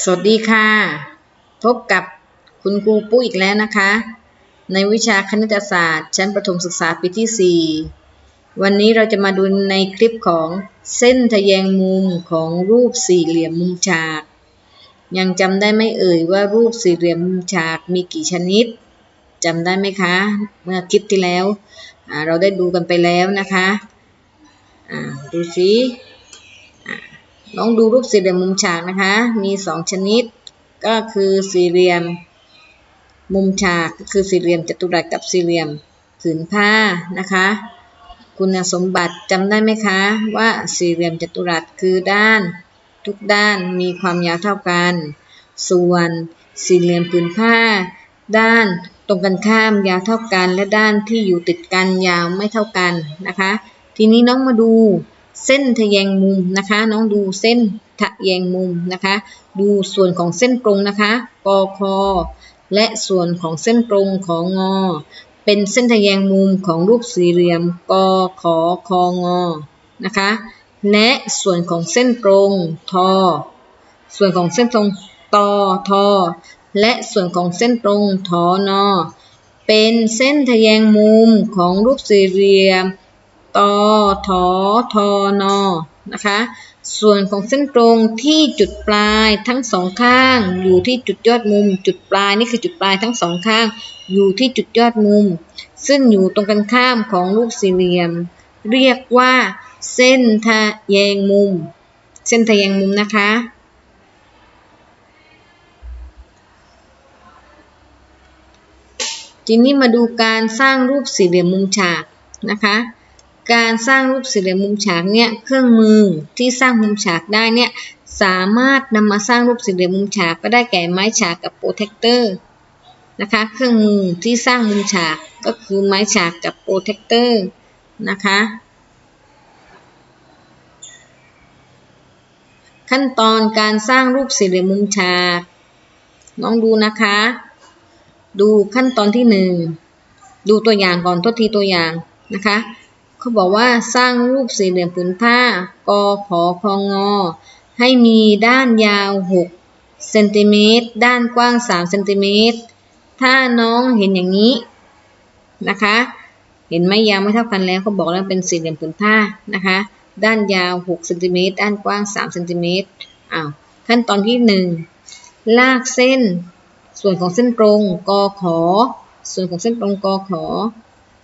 สวัสดีค่ะ พบกับคุณครูปุ้ยอีกแล้วนะคะ ในวิชาคณิตศาสตร์ ชั้นประถมศึกษาปีที่ 4 วันนี้เราจะมาดูในคลิปของเส้นทะแยงมุมของรูปสี่เหลี่ยมมุมฉาก ยังจำได้ไหมเอ่ยว่ารูปสี่เหลี่ยมมุมฉากมีกี่ชนิดจำได้ไหมคะ เมื่อคลิปที่แล้ว เราได้ดูกันไปแล้วนะคะอ่าดูสิ ลองดูรูปสี่เหลี่ยมมุมฉากนะคะ มีสองชนิด ก็คือสี่เหลี่ยม มุมฉากก็คือสี่เหลี่ยมจัตุรัสกับสี่เหลี่ยมผืนผ้านะคะ คุณสมบัติจำได้ไหมคะ ว่าสี่เหลี่ยมจัตุรัสคือด้าน ทุกด้านมีความยาวเท่ากัน ส่วนสี่เหลี่ยมผืนผ้า ด้านตรงกันข้ามยาวเท่ากัน และด้านที่อยู่ติดกันยาวไม่เท่ากันนะคะ ทีนี้น้องมาดู เส้นทะแยงมุมนะคะ น้องดูเส้นทะแยงมุมนะคะ ดูส่วนของเส้นตรงนะคะกคและส่วนของเส้นตรงของงอ เป็นเส้นทะแยงมุมของรูปสี่เหลี่ยมกขอคองอนะคะและส่วนของเส้นตรงทอ ส่วนของเส้นตรงตอทอ และส่วนของเส้นตรงทอนอเป็นเส้นทะแยงมุมของรูปสี่เหลี่ยม ตอทอทอนอนะคะ ส่วนของเส้นตรงที่จุดปลายทั้งสองข้าง อยู่ที่จุดยอดมุม จุดปลายนี่คือจุดปลายทั้งสองข้าง อยู่ที่จุดยอดมุม ซึ่งอยู่ตรงกันข้ามของรูปสี่เหลี่ยม เรียกว่าเส้นทะแยงมุม เส้นทะแยงมุมนะคะ ทีนี้มาดูการสร้างรูปสี่เหลี่ยมมุมฉากนะคะ การสร้างรูปสี่เหลี่ยมมุมฉากเนี่ยเครื่องมือที่สร้างมุมฉากได้เนี่ยสามารถนำมาสร้างรูปสี่เหลี่ยมมุมฉากก็ได้แก่ไม้ฉากกับโปรเทคเตอร์นะคะเครื่องมือที่สร้างมุมฉากก็คือไม้ฉากกับโปรเทคเตอร์นะคะขั้นตอนการสร้างรูปสี่เหลี่ยมมุมฉากน้องดูนะคะ ดูขั้นตอนที่หนึ่งดูตัวอย่างก่อนทดทีตัวอย่างนะคะ เขาบอกว่าสร้างรูปสี่เหลี่ยมผืนผ้ากอขอคองอ ให้มีด้านยาว 6 เซนติเมตร ด้านกว้าง 3 เซนติเมตร ถ้าน้องเห็นอย่างนี้นะคะ เห็นไหมยาวไม่เท่ากันแล้วเขาบอกแล้วเป็นสี่เหลี่ยมผืนผ้านะคะ ด้านยาว 6 เซนติเมตร ด้านกว้าง 3 เซนติเมตร อ้าว ขั้นตอนที่ 1 ลากเส้น ส่วนของเส้นตรงกอขอ ส่วนของเส้นตรงกอขอ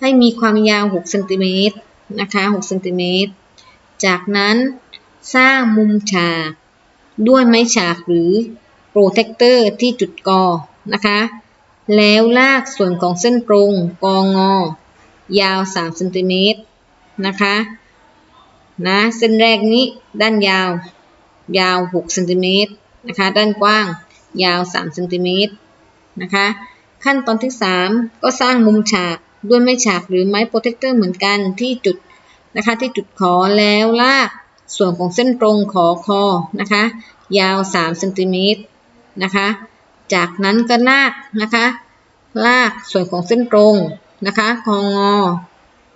ให้มีความยาว 6 เซนติเมตร นะคะ6เซนติเมตร จากนั้นสร้างมุมฉากด้วยไม้ฉากหรือโปรเทคเตอร์ที่จุดกอนะคะ แล้วลากส่วนของเส้นตรงกองอยาว3เซนติเมตรนะคะนะเส้นแรกนี้ด้านยาว ยาว6เซนติเมตรนะคะ ด้านกว้างยาว3เซนติเมตรนะคะ ขั้นตอนที่ 3 ก็สร้างมุมฉาก ด้วยไม้ฉากหรือไม้โปรเทคเตอร์เหมือนกันที่จุดนะคะที่จุดขอแล้วลากส่วนของเส้นตรงขอคอนะคะยาว3เซนติเมตรนะคะจากนั้นก็ลากนะคะลากส่วนของเส้นตรงนะคะคองอ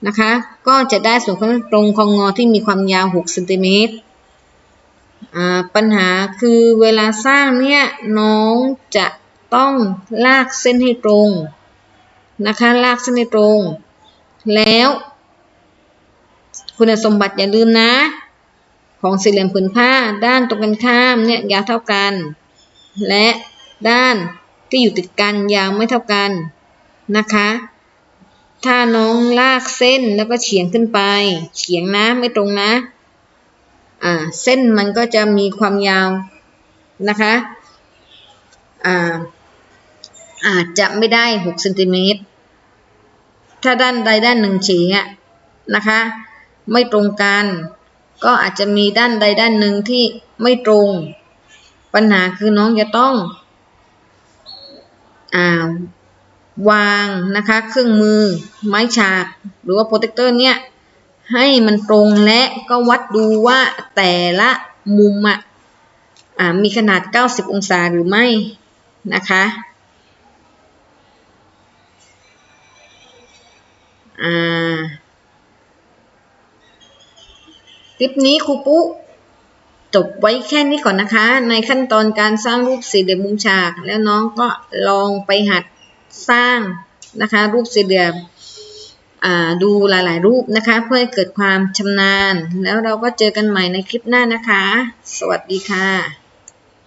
นะคะก็จะได้ส่วนของเส้นตรงคองอที่มีความยาว6เซนติเมตรปัญหาคือเวลาสร้างเนี่ยน้องจะต้องลากเส้นให้ตรง นะคะ ลากเส้นให้ตรง แล้ว คุณสมบัติอย่าลืมนะ ของสี่เหลี่ยมผืนผ้าด้านตรงกันข้ามเนี่ยยาวเท่ากัน และด้านที่อยู่ติดกันยาวไม่เท่ากันนะคะ ถ้าน้องลากเส้นแล้วก็เฉียงขึ้นไป เฉียงนะไม่ตรงนะ อ่า เส้นมันก็จะมีความยาวนะคะ อ่าอาจจะไม่ได้6เซนติเมตร ถ้าด้านใดด้านหนึ่งเฉียงนะคะ ไม่ตรงกัน ก็อาจจะมีด้านใดด้านหนึ่งที่ไม่ตรง ปัญหาคือน้องจะต้องอ่าวางนะคะ เครื่องมือ ไม้ฉาก หรือว่าโปรเทคเตอร์เนี่ยให้มันตรงและก็วัดดูว่าแต่ละมุมอะมีขนาด 90 องศาหรือไม่นะคะ คลิปนี้ครูปุ๊จบไว้แค่นี้ก่อนนะคะ ในขั้นตอนการสร้างรูปสี่เหลี่ยมมุมฉาก แล้วน้องก็ลองไปหัดสร้างนะคะ รูปสี่เหลี่ยมดูหลาย ๆ รูปนะคะ เพื่อเกิดความชำนาญ แล้วเราก็เจอกันใหม่ในคลิปหน้านะคะ สวัสดีค่ะ